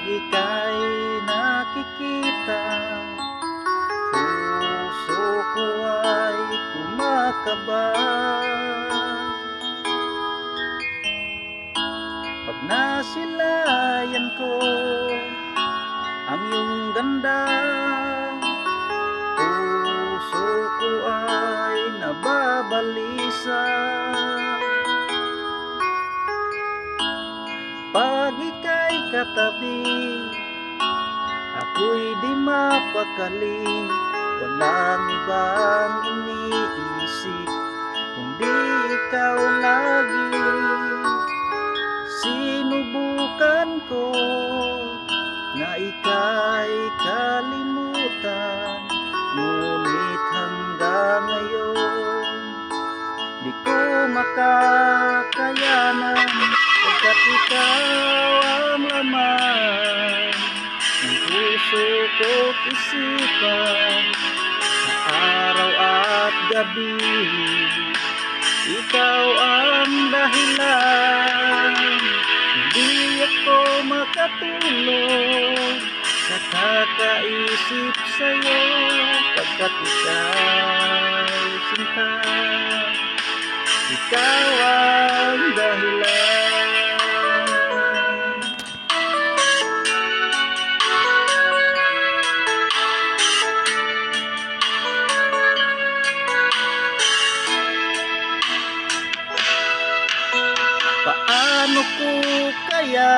pag ika'y nakikita. Puso ko ay kumakaba. Pag nasilayan ko ang iyong ganda Puso ko ay nababalisa Pag ika'y katabi Ako'y di mapakali. Walang ibang iniisip Kundi ikaw lagi. Sinubukan ko Na ika'y kalimutan Ngunit hanggang ngayon Di ko makakayanan Pagkat ikaw ang laman Ng puso ko't isipan. Sa araw at gabi Ikaw ang dahilan. Hindi ako makatulog Sa kakaisip sa'yo Pagkat ikaw sinta. Ikaw Paano ko kaya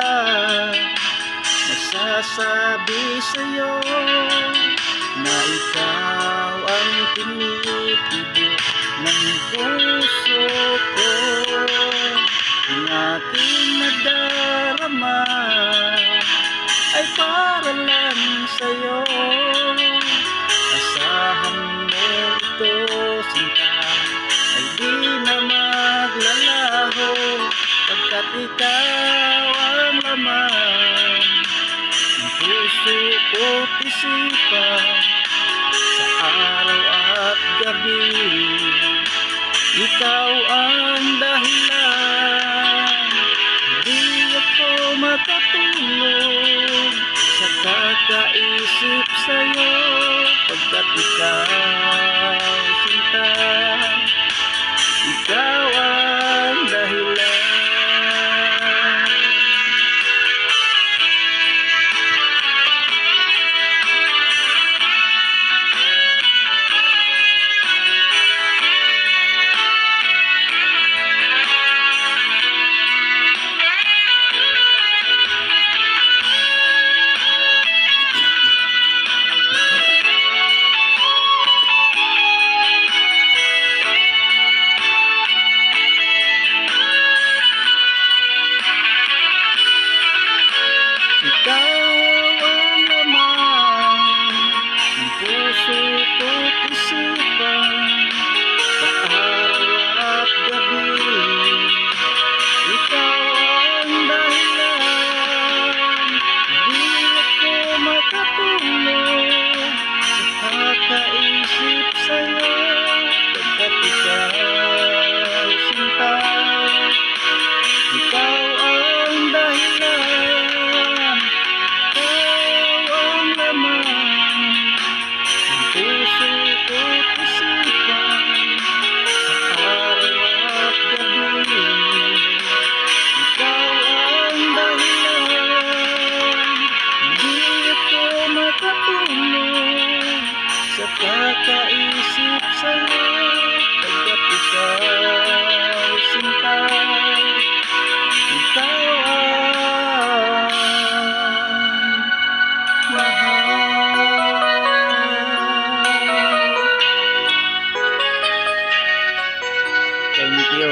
masasabi sa'yo na ikaw ang tinitibok ng puso ko? Ang aking nadarama ay para lang sa'yo. Asahan mo ito sinta pagkat ikaw ang laman ng puso ko't isipan sa araw at gabi ikaw ang dahilan. Di ako makatulog Sa kakaisip sa'yo. Pagkat ikaw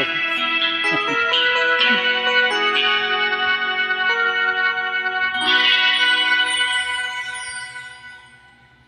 দেখুন